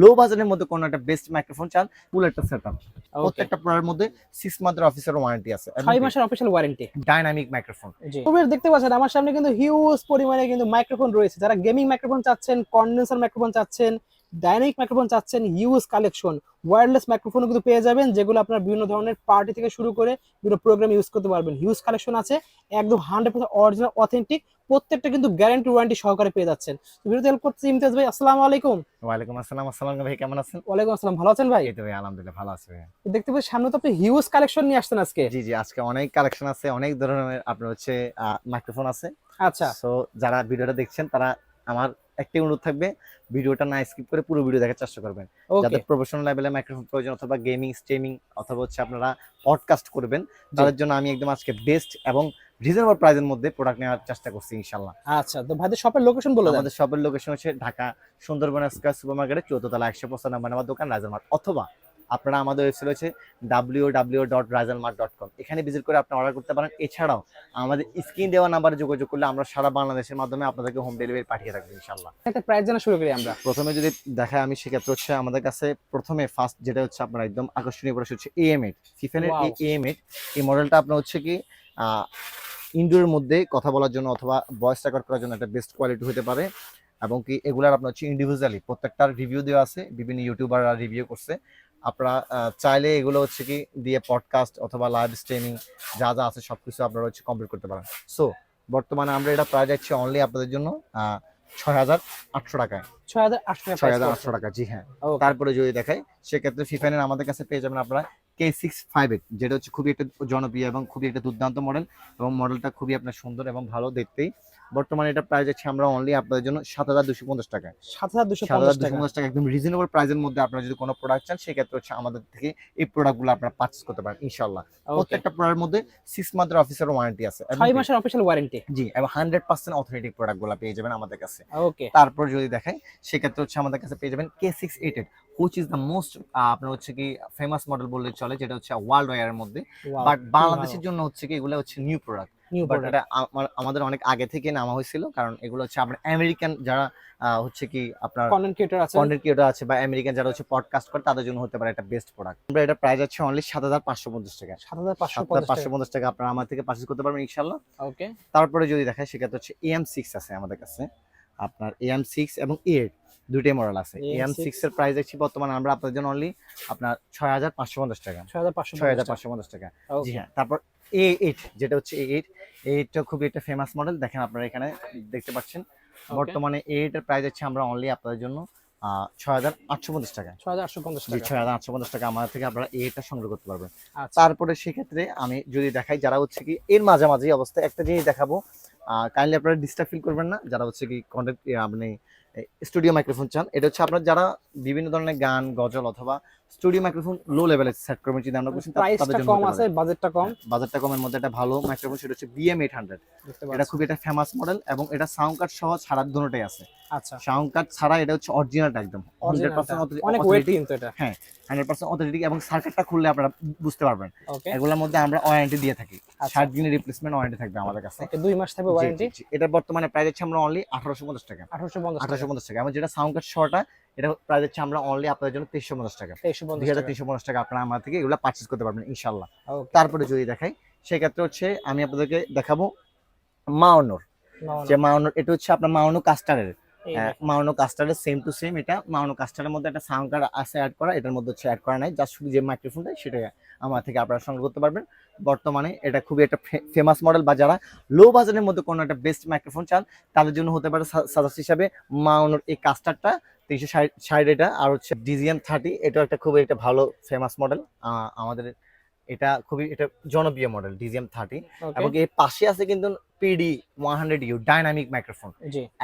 লো বাজারের মধ্যে কোন একটা বেস্ট মাইক্রোফোন চান ফুল একটা সেটআপ প্রত্যেকটা প্রোডাক্টের মধ্যে 6 মাসের অফিসিয়াল ওয়ারেন্টি আছে। 6 মাসের অফিসিয়াল ওয়ারেন্টি ডাইনামিক মাইক্রোফোন তুমি দেখতে পাচ্ছেন আমার সামনে কিন্তু হিউজ পরিমাণে কিন্তু মাইক্রোফোন রয়েছে। যারা গেমিং মাইক্রোফোন চাচ্ছেন কন্ডেন্সার মাইক্রোফোন চাচ্ছেন ডাইনামিক মাইক্রোফোন চাচ্ছেন হিউজ কালেকশন ওয়্যারলেস মাইক্রোফোন কিন্তু পেয়ে যাবেন যেগুলো আপনার বিভিন্ন ধরনের পার্টি থেকে শুরু করে বিভিন্ন প্রোগ্রাম ইউজ করতে পারবেন। হিউজ কালেকশন আছে একদম হান্ড্রেড পার্সেন্ট অরিজিনাল অথেন্টিক প্রত্যেকটা কিন্তু গ্যারান্টি ওয়ারেন্টি সহকারে পেয়ে যাচ্ছেন। ভিডিওতে হেল্প করতে ইমতিয়াজ ভাই আসসালামু আলাইকুম। ওয়ালাইকুম আসসালাম আসসালাম ভাই কেমন আছেন? ওয়ালাইকুম আসসালাম ভালো আছেন ভাই? এই তো ভাই আলহামদুলিল্লাহ ভালো আছে ভাই দেখতে পাচ্ছি সামনে তো আপনি হিউজ কালেকশন নিয়ে আসছেন আজকে। জি জি আজকে অনেক কালেকশন আছে অনেক ধরনের আপনার হচ্ছে মাইক্রোফোন আছে। আচ্ছা। সো যারা ভিডিওটা দেখছেন তারা আমার একটাই অনুরোধ থাকবে ভিডিওটা না স্কিপ করে পুরো ভিডিও দেখার চেষ্টা করবেন। যাদের প্রফেশনাল লেভেলে মাইক্রোফোন প্রয়োজন অথবা গেমিং স্ট্রিমিং অথবা হচ্ছে আপনারা পডকাস্ট করবেন তাদের জন্য আমি একদম আজকে বেস্ট এবং রিজনেবল প্রাইসের মধ্যে প্রোডাক্ট নেওয়ার চেষ্টা করছি ইনশাল্লাহ আচ্ছা তো ভাইদের শপের লোকেশন বলে আমাদের শপের লোকেশন হচ্ছে ঢাকা সুন্দরবন স্কয়ার সুপার মার্কেটের চৌদ্দ তলা একশো পঁচানব্বই নাম্বার দোকান রাজাল মার্ট অথবা আপনারা আমাদের ওয়েবসাইট হচ্ছে W W dot Rajal mart dot com এখানে ভিজিট করে আপনি অর্ডার করতে পারেন। এছাড়াও আমাদের স্ক্রিন দেওয়া নাম্বারে যোগাযোগ করলে আমরা সারা বাংলাদেশের মাধ্যমে আপনাদেরকে হোম ডেলিভারি পাঠিয়ে রাখব ইনশাল্লাহ একটা প্রাইস জানা শুরু করি আমরা। প্রথমে যদি দেখায় আমি সেক্ষেত্রে হচ্ছে আমাদের কাছে প্রথমে ফার্স্ট যেটা হচ্ছে আপনার একদম আকর্ষণীয় প্রশ্ন হচ্ছে এইট ফিফেনের Wow. এই এএম এইট এই মডেলটা আপনার হচ্ছে কি ইনডোরের মধ্যে কথা বলার জন্য অথবা ভয়েস রেকর্ড করার জন্য একটা বেস্ট কোয়ালিটি হতে পারে এবং কি এগুলার আপনার হচ্ছে ইন্ডিভিজুয়ালি প্রত্যেকটার রিভিউ দেওয়া আছে। বিভিন্ন ইউটিউবাররা রিভিউ করছে। আপনারা চাইলে এগুলো হচ্ছে কি দিয়ে পডকাস্ট অথবা লাইভ স্ট্রিমিং যা যা আছে সবকিছু আপনারা হচ্ছে কমপ্লিট করতে পারেন। সো বর্তমানে আমরা এটা প্রায় যাচ্ছি অনলি আপনাদের জন্য ছয় হাজার আটশো টাকায়। ছয় হাজার আটশো টাকা ছয় হাজার আটশো টাকা জি হ্যাঁ। তারপরে যদি দেখাই সেক্ষেত্রে ফিফাইনের আমাদের কাছে পেয়ে যাবেন আপনারা কে সিক্স ফাইভ এইট যেটা হচ্ছে খুবই একটা জনপ্রিয় এবং খুবই একটা দুর্দান্ত মডেল এবং মডেলটা খুবই আপনার সুন্দর এবং ভালো দেখতেই বর্তমানে এটা প্রাইস আছে আমরা অনলি আপনাদের জন্য সাত হাজার দুশো পঞ্চাশ টাকা। সাত হাজার দুশো সাত হাজার পঞ্চাশ দুশো টাকা পঞ্চাশ টাকা একদম রিজনেবল প্রাইসের মধ্যে আপনারা যদি কোনো প্রোডাক্ট চান সেক্ষেত্রে হচ্ছে আমাদের থেকে এই প্রোডাক্টগুলো আপনারা পারচেস করতে পারেন ইনশাল্লাহ প্রত্যেকটা প্রোডাক্টের মধ্যে সিক্স মান্থের অফিসের ওয়ারেন্টি আছে। ছয় মাসের অফিসিয়াল ওয়ারেন্টি জি এবং হান্ড্রেড পার্সেন্ট অথেন্টিক প্রোডাক্টগুলো পেয়ে যাবেন আমাদের কাছে। ওকে তারপর যদি দেখাই সেক্ষেত্রে হচ্ছে আমাদের কাছে পেয়ে যাবেন K six eighty which is the most আপনার হচ্ছে কি ফেমাস মডেল বললে চলে যেটা হচ্ছে ওয়ার্ল্ড ওয়ারের মধ্যে। বাট বাংলাদেশের জন্য হচ্ছে কি এগুলো হচ্ছে নিউ প্রোডাক্ট নিউ বাট এটা আমাদের অনেক আগে থেকে নামা হয়েছিল কারণ এগুলো হচ্ছে আপনার আমেরিকান যারা হচ্ছে কি আপনার কন্টেন্ট ক্রিয়েটর আছে। কন্টেন্ট ক্রিয়েটর আছে বা আমেরিকান যারা হচ্ছে পডকাস্ট করে তাদের জন্য হতে পারে একটা বেস্ট প্রোডাক্ট আমরা এটা প্রাইস আছে অনলি সাত হাজার পাঁচশো পঞ্চাশ টাকা। সাত হাজার পাঁচশো সাত হাজার পঞ্চাশ পাঁচশো পঞ্চাশ টাকা আপনারা আমার থেকে পার্চেস করতে পারবেন ইনশাল্লাহ ওকে তারপরে যদি দেখায় সেক্ষেত্রে হচ্ছে এম সিক্স আছে আমাদের কাছে। আপনার এম সিক্স এবং এইট দুইটাই মডেল আছে। এম সিক্স এর প্রাইস দেখছি বর্তমানে আমরা আপনাদের জন্য অনলি আপনার ছয় হাজার পাঁচশো পঞ্চাশ টাকা। ছয় হাজার পাঁচশো ছয় হাজার পাঁচশো পঞ্চাশ টাকা। জি হ্যাঁ তারপর এ এইট যেটা হচ্ছে এ এইট এইটটা খুবই একটা ফেমাস মডেল দেখেন আপনারা এখানে দেখতে পাচ্ছেন। বর্তমানে এ এইট এর প্রাইস হচ্ছে আমরা অনলি আপনাদের জন্য ছয় হাজার আটশো পঞ্চাশ টাকা। ছয় হাজার আটশো পঞ্চাশ টাকা। ছয় হাজার আটশো পঞ্চাশ টাকা। আমাদের থেকে আপনারা এটা সংগ্রহ করতে পারবেন। আচ্ছা। তারপরে সেক্ষেত্রে আমি যদি দেখাই যারা হচ্ছে কি এর মাঝামাঝি অবস্থায় একটা জিনিস দেখাবো। কাইন্ডলি আপনারা ডিস্টার্ব ফিল করবেন না। যারা হচ্ছে কি কন্টেন্ট আপনি স্টুডিও মাইক্রোফোন চান এটা হচ্ছে আপনার যারা বিভিন্ন ধরনের গান গজল অথবা স্টুডিও মাইক্রোফোন লো লেভেলে সেট করবেন চিন্তা ভাবনা করছেন প্রাইসটা কম আছে বাজেটটা কম। বাজেটটা কমের মধ্যে একটা ভালো মাইক্রোফোন সেটা হচ্ছে বিএম এইট হান্ড্রেড দেখতে এটা পাচ্ছি খুবই একটা ফেমাস মডেল এবং এটা সাউন্ড কার্ড সহ ছাড়ার দুটোটাই আছে। আচ্ছা। সাউন্ড কার্ড ছাড়া এটা হচ্ছে অরিজিনালটা একদম। অনেক ওয়েট কিন্তু এটা। অথেন্টিক এবং সার্কিটটা খুললে আপনারা বুঝতে পারবেন। এগুলোর মধ্যে আমরা ওয়ারেন্টি দিয়ে থাকি। আচ্ছা। দিনের রিপ্লেসমেন্ট ওয়ারেন্টি থাকবে আমাদের কাছে। ওকে মাস থাকবে ওয়ারেন্টি। এটা বর্তমানে প্রাইস হচ্ছে আমরা অনলি আঠারোশো পঞ্চাশ টাকা। যেটা সাউন্ড কার্ড শটা এটা প্রাইস হচ্ছে আমরা অনলি আপনাদের জন্য টাকা। তেইশশো দুই পঞ্চাশ হাজার টাকা তিনশো পঞ্চাশ টাকা আপনারা আমার থেকে এগুলো পার্চেস করতে পারবেন তারপরে যদি দেখাই সেক্ষেত্রে হচ্ছে আমি আপনাদেরকে দেখাবো মাওনোর। যে মাওনোর এটা হচ্ছে আপনার মাওনো কাস্টারের মাওনো কাস্টারের সেম টু সেম এটা। মাওনো কাস্টারের মধ্যে একটা সাউন্ড কার্ড আছে অ্যাড করা এটার মধ্যে হচ্ছে অ্যাড করা নাই। জাস্ট শুধু যে মাইক্রোফোনটা সেটা আমার থেকে আপনারা সংগ্রহ করতে পারবেন। বর্তমানে এটা খুবই একটা ফেমাস মডেল বা যারা লো বাজারের মধ্যে কোনো একটা বেস্ট মাইক্রোফোন চান তাদের জন্য হতে পারে সাজাস হিসাবে মাওনোর এই কাস্টারটা তিনশো ষাট এটা। আর হচ্ছে ডিজিএম থার্টি এটা একটা খুবই একটা ভালো ফেমাস মডেল আমাদের এটা খুবই এটা জনপ্রিয় মডেল ডিজিএম থার্টি এবং এর পাশে আছে কিন্তু PD one hundred U dynamic microphone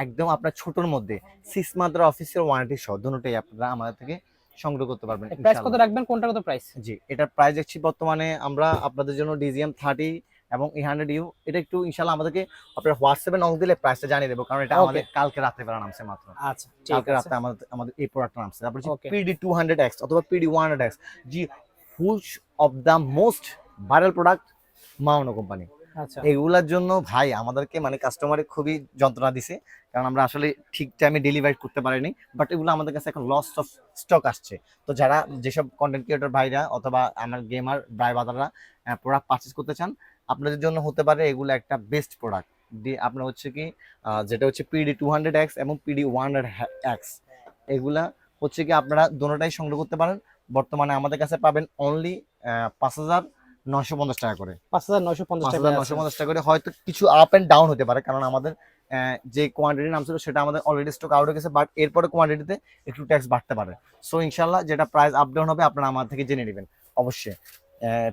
একদম আপনার ছোটর মধ্যে সিক্স মাত্রা অফিসের ওয়ারেন্টি সহ দুটোটাই আপনারা আমাদের থেকে সংগ্রহ করতে পারবেন প্রাইস কত রাখবেন? কোনটা কত প্রাইস জি এটার প্রাইস দেখছি বর্তমানে আমরা আপনাদের জন্য ডিজিএম থার্টি এবং এই হান্ড্রেড ইউ এটা একটু ইনশাল্লাহ আমাদেরকে আপনার হোয়াটসঅ্যাপে নক দিলে প্রাইসটা জানিয়ে দেবো কারণ এটা আমাদের কালকে রাত্রে বেলা নামছে মাত্র। আচ্ছা কালকে রাতে আমাদের আমাদের এই প্রোডাক্টটা নামছে। তারপর পিডি টু হান্ড্রেড এক্স অথবা PD one hundred X G whose of the most viral product Maono company আচ্ছা। এগুলার জন্য ভাই আমাদেরকে মানে কাস্টমারে খুবই যন্ত্রণা দিছে কারণ আমরা আসলে ঠিক টাইমে ডেলিভারি করতে পারিনি বাট এগুলো আমাদের কাছে এখন লস অফ স্টক আসছে। তো যারা যেসব কন্টেন্ট ক্রিয়েটর ভাইরা অথবা আমার গেমার ভাই বাদাররা প্রোডাক্ট পারচেস করতে চান আপনাদের জন্য হতে পারে এগুলো একটা বেস্ট প্রোডাক্ট দিয়ে আপনার হচ্ছে কি যেটা হচ্ছে পিডি টু হান্ড্রেড এক্স এবং পিডি ওয়ান হান্ড্রেড এক্স এগুলা হচ্ছে কি আপনারা দুটোটাই সংগ্রহ করতে পারেন। বর্তমানে আমাদের কাছে পাবেন অনলি পাঁচ হাজার নশো পঞ্চাশ টাকা করে। পাঁচ হাজার নয়শো পঞ্চাশ টাকা নশো পঞ্চাশ টাকা করে হয়তো কিছু আপ এন্ড ডাউন হতে পারে কারণ আমাদের যে কোয়ান্টিটি নাম ছিল সেটা আমাদের অলরেডি স্টক আউট হয়ে গেছে বাট এরপরে কোয়ান্টিটিতে একটু ট্যাক্স বাড়তে পারে। সো ইনশাল্লাহ যেটা প্রাইস আপ ডাউন হবে আপনারা আমার থেকে জেনে নেবেন অবশ্যই।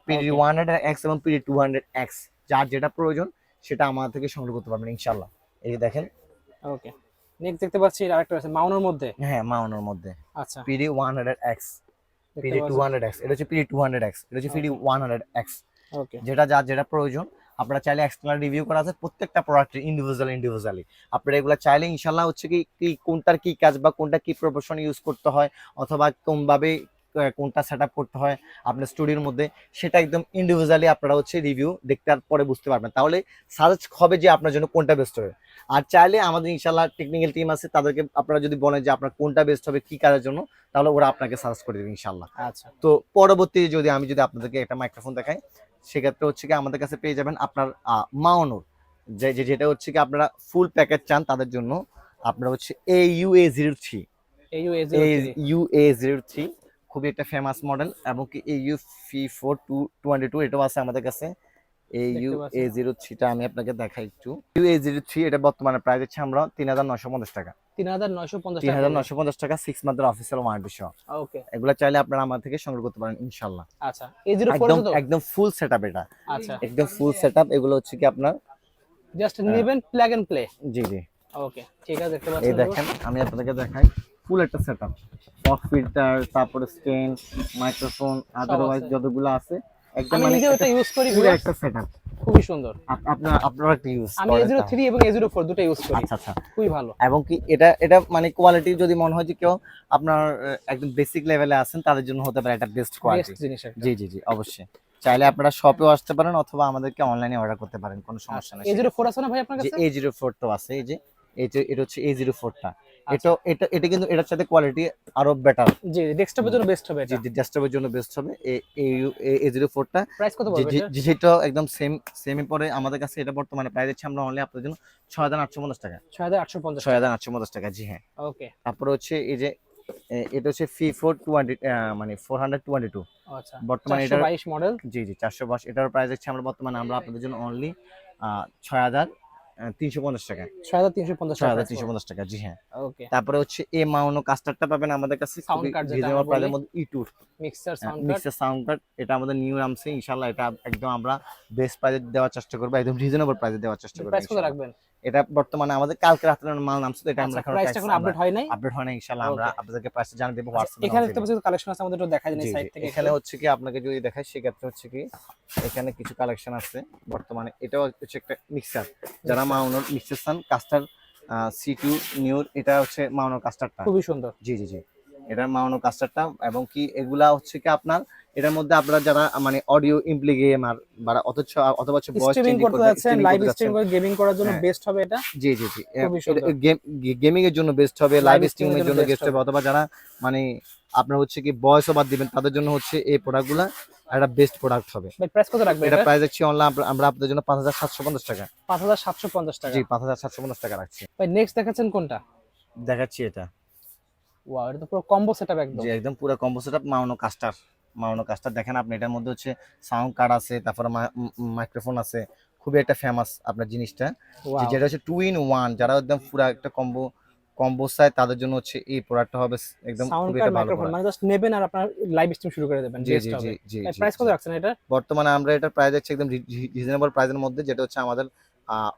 পিডি. ওয়ান হান্ড্রেড এক্স এবং পিডি টু হান্ড্রেড এক্স যার যেটা প্রয়োজন সেটা আমার থেকে সংগ্রহ করতে পারবেন ইনশাল্লাহ এই যে দেখেন। ওকে নেক্সট দেখতে পাচ্ছি আরেকটা আছে মাউনের মধ্যে। হ্যাঁ মাউনের মধ্যে। আচ্ছা। PD one hundred X PD two পাচ্ছি হান্ড্রেড এক্স এটা হচ্ছে পিডি টু হান্ড্রেড এক্স এটা হচ্ছে PD one hundred X okay যেটা যার যেটা প্রয়োজন আপনারা চাইলে এক্সটার্নাল রিভিউ করা আছে প্রত্যেকটা প্রোডাক্টের ইন্ডিভিজুয়াল ইন্ডিভিজুয়ালি আপনারা এগুলো চাইলে ইনশাল্লাহ হচ্ছে কি কোনটার কি কাজ বা কোনটা কি প্রফেশন ইউজ করতে হয় অথবা কোনভাবে কোনটা সেট করতে হয় আপনার স্টুডিওর মধ্যে সেটা একদম ইন্ডিভিজুয়ালি আপনারা হচ্ছে রিভিউ দেখতে আর পরে বুঝতে পারবেন। তাহলে সার্চ হবে যে আপনার জন্য কোনটা বেস্ট হবে। আর চাইলে আমাদের ইনশাল্লাহ টেকনিক্যাল টিম আছে তাদেরকে আপনারা যদি বলেন যে আপনার কোনটা বেস্ট হবে কি কাজের জন্য তাহলে ওরা আপনাকে সার্চ করে দেবে ইনশাল্লাহ আচ্ছা। তো পরবর্তী যদি আমি যদি আপনাদেরকে একটা মাইক্রোফোন দেখাই সেক্ষেত্রে হচ্ছে কি আমাদের কাছে পেয়ে যাবেন আপনার মাউনোর যে যে- যেটা হচ্ছে কি আপনারা ফুল প্যাকেজ চান তাদের জন্য আপনার হচ্ছে A U A zero three U A zero three খুবই একটা ফেমাস মডেল এবং কি A U F four two twenty two এটাও আছে আমাদের কাছে। এ ইউ এ জিরো থ্রিটা আমি আপনাকে দেখাই একটু। ইউ এ জিরো থ্রি এটা বর্তমানে প্রাইস হচ্ছে আমরা তিন হাজার নশো পঞ্চাশ টাকা। তিন হাজার নয়শো পঞ্চাশ তিন টাকা হাজার নশো পঞ্চাশ টাকা সিক্স মান্থের অফিসিয়াল ওয়ারেন্টি সহ। ওকে এগুলো চাইলে আপনারা আমার থেকে সংগ্রহ করতে পারেন ইনশাল্লাহ। আচ্ছা। এই জিরো একদম একদম ফুল সেটআপ এটা। আচ্ছা। একদম ফুল সেটআপ এগুলো হচ্ছে কি আপনার জাস্ট নেবেন প্লাগ এন্ড প্লে জি জি। ওকে ঠিক আছে দেখতে এই দেখেন আমি আপনাদেরকে দেখাই। ফুল একটা সেটআপ ফক ফিল্টার তারপরে স্টেন মাইক্রোফোন আদারওয়াইজ যতগুলো আছে একদম আমি মানে নিজেও এটা ইউজ করি পুরো একটা সেটআপ খুবই সুন্দর। আপনারা আপনারা একটা ইউজ আমি এ জিরো থ্রি এবং এ জিরো ফোর দুটো ইউজ করি। আচ্ছা আচ্ছা। খুবই ভালো। এবং কি এটা এটা মানে কোয়ালিটি যদি মনে হয় যে কেউ আপনার একদম বেসিক লেভেলে আছেন তাদের জন্য হতে পারে এটা বেস্ট কোয়ালিটি জিনিস একটা। জি জি জি অবশ্যই। চাইলে আপনারা শপেও আসতে পারেন অথবা আমাদেরকে অনলাইনে অর্ডার করতে পারেন কোনো সমস্যা নেই। এ জিরো ফোর আছে না ভাই আপনার কাছে? এ জিরো ফোর তো আছে এই যে এটা হচ্ছে এ জিরো ফোরটা। এটা এটা এটা কিন্তু এটার সাথে কোয়ালিটি আরও বেটার জি ডেস্কটপের জন্য বেস্ট হবে এটা। ডেস্কটপের জন্য বেস্ট হবে। এ জিরো ফোরটা প্রাইস কত পড়বে এটা? যেটা একদম সেম সেমই পরে আমাদের কাছে এটা বর্তমানে প্রাইস আমরা অনলি আপনাদের জন্য ছয় হাজার আটশো পঞ্চাশ টাকা। ছয় হাজার আটশো পঞ্চাশ ছয় হাজার আটশো পঞ্চাশ টাকা জি হ্যাঁ। ওকে। তারপরে হচ্ছে এই যে এটা হচ্ছে ফি ফোর টোয়েন্টি মানে ফোর হান্ড্রেড টোয়েন্টি টু আচ্ছা বর্তমানে এটার বাইশ মডেল জি জি চারশো বাস এটার প্রাইস হচ্ছে আমরা বর্তমানে আমরা আপনাদের জন্য অনলি ছয় হাজার তিনশো পঞ্চাশ টাকা। ছয় হাজার তিনশো পঞ্চাশ ছয় হাজার তিনশো পঞ্চাশ টাকা জি হ্যাঁ। ওকে তারপরে হচ্ছে এ মাউনো কাস্টারটা পাবেন আমাদের কাছে রিজনেবল প্রাইসের মধ্যে mixer sound mixer sound card এটা আমাদের নিউ নামছে ইনশাআল্লাহ এটা একদম আমরা বেস্ট প্রাইজে দেওয়ার চেষ্টা করব একদম রিজনেবল প্রাইজে দেওয়ার চেষ্টা করব প্রাইস কত রাখবেন। এটা বর্তমানে আমাদের কালকে রাতে মাল নামছে তো এটা আমরা এখন প্রাইসটা এখন আপডেট হয় নাই আপডেট হয় না ইনশাআল্লাহ আমরা আপনাদেরকে প্রাইসটা জানিয়ে দেব WhatsApp এখানে দেখতে পাচ্ছি কালেকশন আছে আমাদের তো দেখা যায় না সাইড থেকে এখানে হচ্ছে কি আপনাকে যদি দেখাই সেক্ষেত্রে হচ্ছে কি এখানে কিছু কালেকশন আছে বর্তমানে। এটাও হচ্ছে একটা মিক্সার যারা মাউনর মিক্সার সান কাস্টার সি টু নিউর এটা হচ্ছে মাউনর কাস্টারটা খুবই সুন্দর। জি জি জি। এটা মাউনো কাস্টারটা এবং কি এগুলা হচ্ছে কি আপনার এটার মধ্যে আপনারা যারা মানে অডিও ইমপ্লি গেমার বা অথচ অথবা হচ্ছে ভয়েস স্ট্রিমিং করতে যাচ্ছেন লাইভ স্ট্রিম করে গেমিং করার জন্য হ্যাঁ। বেস্ট হবে এটা? জি জি জি। সুন্দর। গেমিং এর জন্য বেস্ট হবে লাইভ স্ট্রিমিং এর জন্য বেস্ট হবে অথবা যারা মানে আপনার হচ্ছে কি ভয়েস ওভার দিবেন তাদের জন্য হচ্ছে এই প্রোডাক্টগুলা একটা বেস্ট প্রোডাক্ট হবে। ভাই প্রাইস কত রাখবেন এটা প্রাইস হচ্ছে অনলাইন আমরা আপনাদের জন্য পাঁচ হাজার সাতশো পঞ্চাশ টাকা। পাঁচ হাজার সাতশো পঞ্চাশ টাকা। জি পাঁচ হাজার সাতশো পঞ্চাশ টাকা রাখছি। ভাই নেক্সট দেখাচ্ছেন কোনটা? দেখাচ্ছি এটা। ওয়াও এটা তো পুরো কম্বো সেটআপ একদম। যে একদম পুরো combo setup Maono caster Maono caster দেখেন আপনি এটার মধ্যে হচ্ছে সাউন্ড কার্ড আছে তারপরে মাইক্রোফোন আছে। খুবই একটা ফেমাস আপনার জিনিসটা। যেটা হচ্ছে টু ইন ওয়ান যারা একদম পুরো একটা কম্বো কম্বো চায় তাদের জন্য হচ্ছে এই প্রোডাক্টটা হবে একদম সাউন্ড খুবই কার্ড মাইক্রোফোন মানে জাস্ট নেবেন আর আপনার লাইভ স্ট্রিম শুরু করে দেবেন জি জি জি জি জি, প্রাইস কত জি। রাখছেন এটা বর্তমানে আমরা এটা প্রাইস হচ্ছে একদম রিজনেবল প্রাইসের মধ্যে যেটা হচ্ছে আমাদের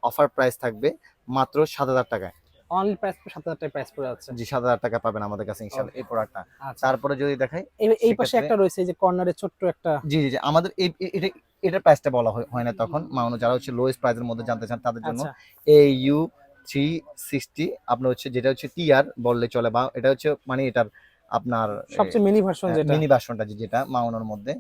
অফার প্রাইস থাকবে মাত্র সাত হাজার টাকায়। অনলি প্রাইস সাত হাজার টাকা প্রাইস পড়ে যাচ্ছে। জি সাত হাজার টাকা পাবেন আমাদের কাছে ইনশাল্লাহ এই প্রোডাক্টটা আচ্ছা। তারপরে যদি দেখাই এই পাশে একটা রয়েছে যে কর্নারে ছোট্ট একটা জি জি আমাদের এই এটা এটার প্রাইসটা বলা হয়- হয় না তখন। মাউনো যারা হচ্ছে লোয়েস্ট প্রাইসের মধ্যে জানতে চান তাদের জন্য আচ্ছা। এ ইউ থ্রি সিক্সটি আপনার হচ্ছে যেটা হচ্ছে টিআর বললে চলে বা এটা হচ্ছে মানে এটার আপনার সবচেয়ে মিনি ভার্সন যেটা। মিনি ভার্সনটা যেটা মাউনোর মধ্যে।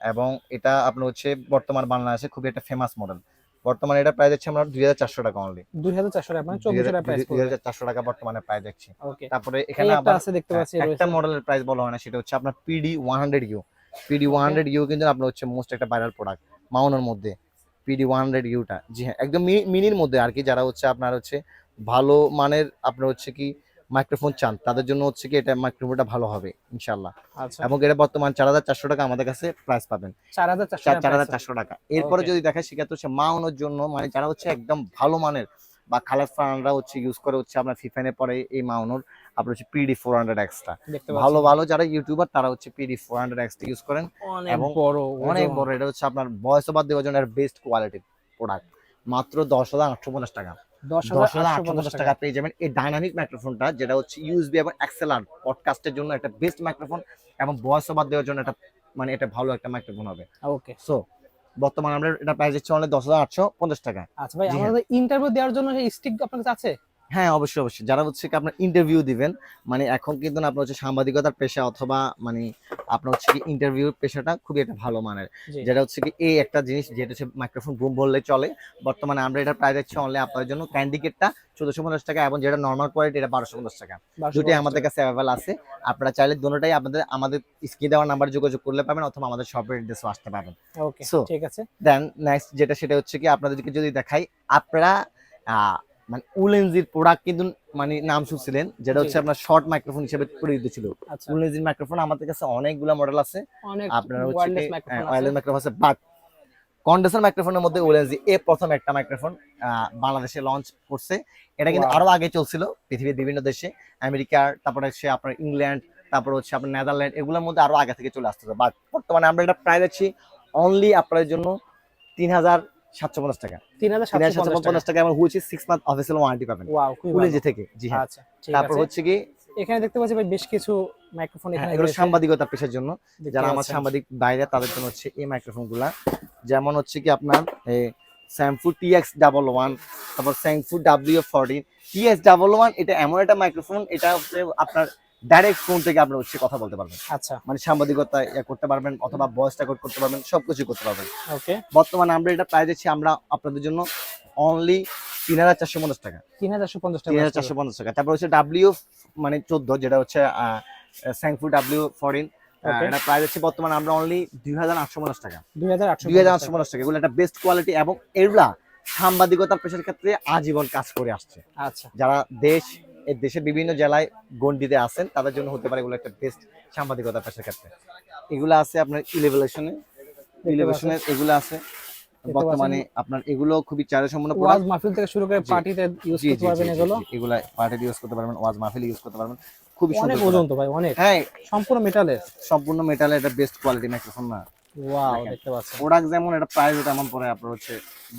এবং এটা আপনার হচ্ছে বর্তমান বাংলাদেশে খুবই একটা ফেমাস মডেল বর্তমানে এটা প্রাইস যাচ্ছে আমরা দুই হাজার চারশো টাকা অনলি দুই হাজার চারশো টাকা মানে চব্বিশ টাকা প্রাইস দুই হাজার চারশো টাকা বর্তমানে প্রাইস যাচ্ছে। তারপরে এখানে একটা আবার আছে দেখতে পাচ্ছি একটা মডেলের প্রাইস বলা হয় না সেটা হচ্ছে আপনার PD one hundred U PD one hundred U কিন্তু আপনার হচ্ছে মোস্ট একটা ভাইরাল প্রোডাক্ট মাউনের মধ্যে। পিডি ওয়ান হান্ড্রেড ইউটা জি হ্যাঁ একদম মিনির মধ্যে আর কি যারা হচ্ছে আপনার হচ্ছে ভালো মানের আপনার হচ্ছে কি মাইক্রোফোন চান তাদের জন্য হচ্ছে কি এটা মাইক্রোফোনটা ভালো হবে ইনশাল্লাহ আচ্ছা। এবং এটা বর্তমান চার হাজার চারশো টাকা আমাদের কাছে প্রাইস পাবেন। চার হাজার চারশো চার টাকা এরপরে যদি দেখা সেক্ষেত্রে হচ্ছে মাউনের জন্য মানে যারা হচ্ছে একদম ভালো মানের বা খালার ফানরা হচ্ছে ইউজ করে হচ্ছে আপনার ফিফাইনের পরে এই মাউনোর আপনার হচ্ছে পিডি ফোর হান্ড্রেড এক্সট্রা ভালো ভালো যারা ইউটিউবার তারা হচ্ছে PD four hundred extra use করেন। এবং বড় অনেক বড়। এটা হচ্ছে আপনার ভয়েস ওভার দেওয়ার জন্য বেস্ট কোয়ালিটির প্রোডাক্ট মাত্র দশ হাজার আটশো পঞ্চাশ টাকা। দশ দশ হাজার হাজার আটশো পঞ্চাশ টাকা পেয়ে যাবেন এই ডাইনামিক মাইক্রোফোনটা যেটা হচ্ছে ইউএসবি এবং এক্সেলার পডকাস্টের জন্য একটা বেস্ট মাইক্রোফোন এবং ভয়েস ওভার দেওয়ার জন্য একটা মানে এটা ভালো একটা মাইক্রোফোন হবে। ওকে সো বর্তমানে আমরা এটা প্রাইস দিচ্ছি অনলাইন দশ হাজার আটশো পঞ্চাশ টাকা আচ্ছা ভাই হ্যাঁ। আমাদের ইন্টারভিউ দেওয়ার জন্য স্টিক আপনার কাছে আছে? হ্যাঁ অবশ্যই অবশ্যই। যারা হচ্ছে কি আপনার ইন্টারভিউ দিবেন মানে এখন কিন্তু না আপনার হচ্ছে সাংবাদিকতার পেশা অথবা মানে আপনার হচ্ছে কি ইন্টারভিউ পেশাটা খুবই একটা ভালো মানের। যেটা হচ্ছে কি এই একটা জিনিস যেটা হচ্ছে মাইক্রোফোন বুম বললে চলে বর্তমানে আমরা এটা প্রায় দিচ্ছি অনলি আপনার জন্য ক্যান্ডিকেটটা চোদ্দশো পঞ্চাশ টাকা এবং যেটা নর্মাল কোয়ালিটি এটা বারোশো পঞ্চাশ টাকা। দুটোই আমাদের কাছে অ্যাভেলেবল আছে। আপনারা চাইলে দুটোটাই আপনাদের আমাদের স্ক্রিন দেওয়ার নাম্বার যোগাযোগ করলে পাবেন অথবা আমাদের শপের এড্রেসও আসতে পাবেন ওকে ঠিক আছে। দেন নেক্সট যেটা সেটা হচ্ছে কি আপনাদেরকে যদি দেখাই আপনারা আহ, মানে উলেন্সির প্রোডাক্ট কিন্তু মানে নাম শুনছিলেন যেটা হচ্ছে আপনার শর্ট মাইক্রোফোন হিসেবে পরিচিত ছিল আচ্ছা। উলেন্সির মাইক্রোফোন আমাদের কাছে অনেকগুলো মডেল আছে। আপনার হচ্ছে ওয়্যারলেস মাইক্রোফোন আছে। বাট কন্ডেন্সার মাইক্রোফোনের মধ্যে ওলেন্সি এ প্রথম একটা মাইক্রোফোন বাংলাদেশে লঞ্চ করছে। এটা কিন্তু আরও আগে চলছিল পৃথিবীর বিভিন্ন দেশে আমেরিকার তারপরে হচ্ছে আপনার ইংল্যান্ড তারপর হচ্ছে আপনার নেদারল্যান্ড এগুলোর মধ্যে আরও আগে থেকে চলে আসতেছে বাট বর্তমানে আমরা এটা প্রায় দিচ্ছি অনলি আপনাদের জন্য তিন হাজার সাতশো পঞ্চাশ টাকা। তিন হাজার সাতশো পঞ্চাশ টাকা। আমার হচ্ছে সিক্স মান্থ অফিসিয়াল ওয়ারেন্টি পাবেন। থেকে। জি হ্যাঁ। আচ্ছা তারপর হচ্ছে কি এখানে দেখতে পাচ্ছি ভাই বেশ কিছু মাইক্রোফোন হ্যাঁ, এখানে এগুলো রয়েছে। সাংবাদিকতা পেশার জন্য। যারা আমার সাংবাদিক বাইরে তাদের জন্য হচ্ছে এই মাইক্রোফোনগুলা যেমন হচ্ছে কি আপনার স্যামফু টিএক্স ডাবল ওয়ান তারপর স্যামফু W fourteen TX double one এটা এমন একটা মাইক্রোফোন এটা হচ্ছে আপনার ডাইরেক্ট ফোন থেকে আপনার হচ্ছে কথা বলতে পারবেন। আচ্ছা। মানে সাংবাদিকতা ইয়ে করতে পারবেন অথবা ভয়েস রেকর্ড করতে পারবেন সবকিছু করতে পারবেন। ওকে বর্তমানে আমরা এটা প্রায় দিচ্ছি আমরা আপনাদের জন্য অনলি তিন হাজার চারশো পঞ্চাশ টাকা। তিন হাজার পঞ্চাশ টাকা। তিন হাজার চারশো পঞ্চাশ টাকা। তারপর হচ্ছে ডাব্লিউ মানে চোদ্দ যেটা হচ্ছে স্যাংফু ডাব্লিউ Okay. এটা প্রাইস হচ্ছে বর্তমানে আমরা অনলি দুই হাজার আটশো পঞ্চাশ টাকা। দুই হাজার আটশো দুই হাজার আটশো পঞ্চাশ টাকা। এগুলো একটা বেস্ট কোয়ালিটি এবং এগুলা সাংবাদিকতার পেশার ক্ষেত্রে আজীবন কাজ করে আসছে। আচ্ছা। যারা দেশ দেশের বিভিন্ন জেলায় গন্ডিতে আছেন তাদের জন্য হতে পারে এগুলো একটা বেস্ট সাংবাদিকতার পেশার ক্ষেত্রে। এগুলো আছে আপনার ইলেভেশনে ইলেভেশনের এগুলো আছে। বর্তমানে আপনার এগুলো খুবই চাহিদা সম্পন্ন ওয়াজ মাহফিল থেকে শুরু করে পার্টিতে ইউজ করতে পারবেন এগুলো। জি, জি। পার্টি ইউজ করতে পারবেন ওয়াজ মাহফিল ইউজ করতে পারবেন। খুবই সুন্দর অনেক ওজন তো ভাই অনেক। হ্যাঁ। সম্পূর্ণ মেটালের সম্পূর্ণ মেটালের এটা বেস্ট কোয়ালিটি মাইক্রোফোন না। ওয়াও দেখতে পাচ্ছেন। প্রোডাক্ট যেমন এটা প্রাইস তেমন পরে আপনার হচ্ছে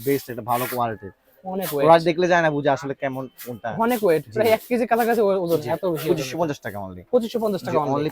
বেস্ট এটা ভালো কোয়ালিটির অনেক ওয়েট প্রোডাক্ট দেখলে যায় না বুঝে আসলে কেমন কোনটা। অনেক ওয়েট প্রায় 1 কেজি কাছাকাছি ওজন এত বেশি টাকা অনলি পঁচিশশো পঞ্চাশ টাকা only। অনলি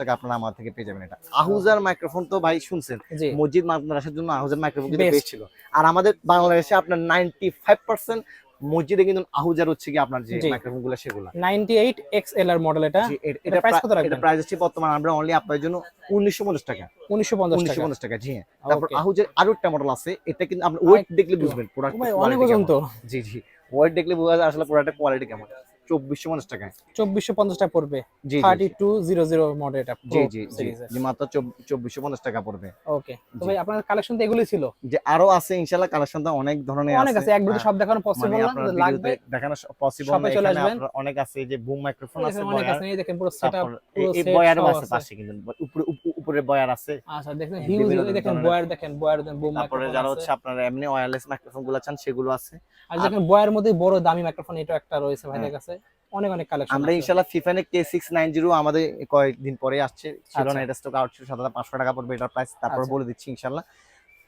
টাকা আপনারা আমার থেকে পেয়ে যাবেন এটা। আহুজার মাইক্রোফোন তো ভাই শুনছেন। মসজিদ মাদ্রাসার জন্য আহুজার মাইক্রোফোন কিন্তু বেস্ট ছিল। আর আমাদের বাংলাদেশে আপনার নাইনটি ফাইভ পার্সেন্ট মসজিদে কিন্তু আহুজার হচ্ছে কি আপনার যে মাইক্রোফোনগুলো সেগুলো। Ninety eight X L R model এটা। এটা প্রাইস কত রাখবেন? এটা প্রাইস হচ্ছে বর্তমানে আমরা অনলি আপনার জন্য উনিশশো পঞ্চাশ টাকা। উনিশশো পঞ্চাশ উনিশশো টাকা পঞ্চাশ টাকা জি। হ্যাঁ তারপর আহুজার আরও একটা মডেল আছে এটা কিন্তু আপনি ওয়েট দেখলে বুঝবেন প্রোডাক্ট অনেক ওজন তো। জি জি। ওয়েট দেখলে বোঝা যায় আসলে প্রোডাক্টের কোয়ালিটি কেমন। চব্বিশশো পঞ্চাশ টাকা চব্বিশশো পঞ্চাশ টাকা পড়বে। জি জি, thirty two zero zero model এটা জি জি জি। জি মাত্র চব্বিশশো পঞ্চাশ টাকা পড়বে। ওকে তো ভাই আপনার কালেকশন তো এগুলোই ছিল? যে আরও আছে ইনশাল্লাহ কালেকশন তো অনেক ধরনের অনেক আছে। এক ভিডিও সব দেখানো মানে পসিবল না? লাগবে? দেখানো পসিবল না চলে আসবেন। অনেক আছে যে বুম মাইক্রোফোন আছে অনেক আছে এই দেখেন পুরো সেটআপ পুরো এই- এই বয়ারও আছে আছে। পাশে কিন্তু উপরে উপ- উপরে বয়ার আছে। আচ্ছা দেখেন হিউজ দেখেন বয়ার দেখেন বয়ার দেন বুম তারপরে যারা হচ্ছে আপনার এমনি ওয়্যারলেস মাইক্রোফোনগুলো চান সেগুলো আছে। আর দেখেন বয়ার মধ্যে বড় দামি মাইক্রোফোন এটা একটা রয়েছে ভাইদের কাছে। অনেক অনেক কালেকশন আমরা ইনশাল্লাহ ফিফানে কে সিক্স নাইন জিরো আমাদের কয়েকদিন পরে আসছে। ছিল না আচ্ছা। এটা স্টক আউট ছিল সাত হাজার পাঁচশো টাকা পড়বে এটার প্রাইস তারপর আচ্ছা। বলে দিচ্ছি ইনশাল্লাহ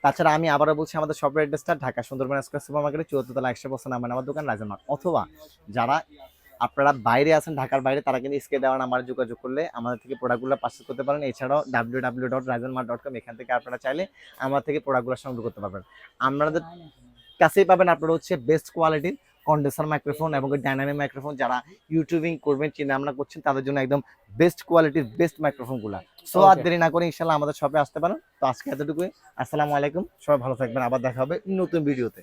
তাছাড়া আমি আবারও বলছি আমাদের শপের অ্যাড্রেসটা ঢাকা সুন্দরবন স্কোয়ার সুপার মার্কেটে চুয়াত্তর তলা একশো বছর নাম্বার আমার দোকান রাজন মার্ট। অথবা যারা আপনারা বাইরে আছেন ঢাকার বাইরে তারা কিন্তু স্কে দেওয়ার নাম্বার যোগাযোগ করলে আমাদের থেকে প্রোডাক্টগুলো পার্সেস করতে পারেন। এছাড়াও W W dot Rajan mart dot com এখান থেকে আপনারা চাইলে আমার থেকে প্রোডাক্টগুলো সংগ্রহ করতে পারবেন। আমাদের কাছেই পাবেন আপনারা হচ্ছে বেস্ট কোয়ালিটির কন্ডেন্সার মাইক্রোফোন এবং ডাইনামিক মাইক্রোফোন যারা ইউটিউবিং করবেন চিন্তা ভাবনা করছেন তাদের জন্য একদম বেস্ট কোয়ালিটির বেস্ট মাইক্রোফোনগুলা। সো আর দেরি না করে ইনশাল্লাহ আমাদের শপে আসতে পারেন। তো আজকে এতটুকুই। আসসালামু আলাইকুম। সবাই ভালো থাকবেন। আবার দেখা হবে নতুন ভিডিওতে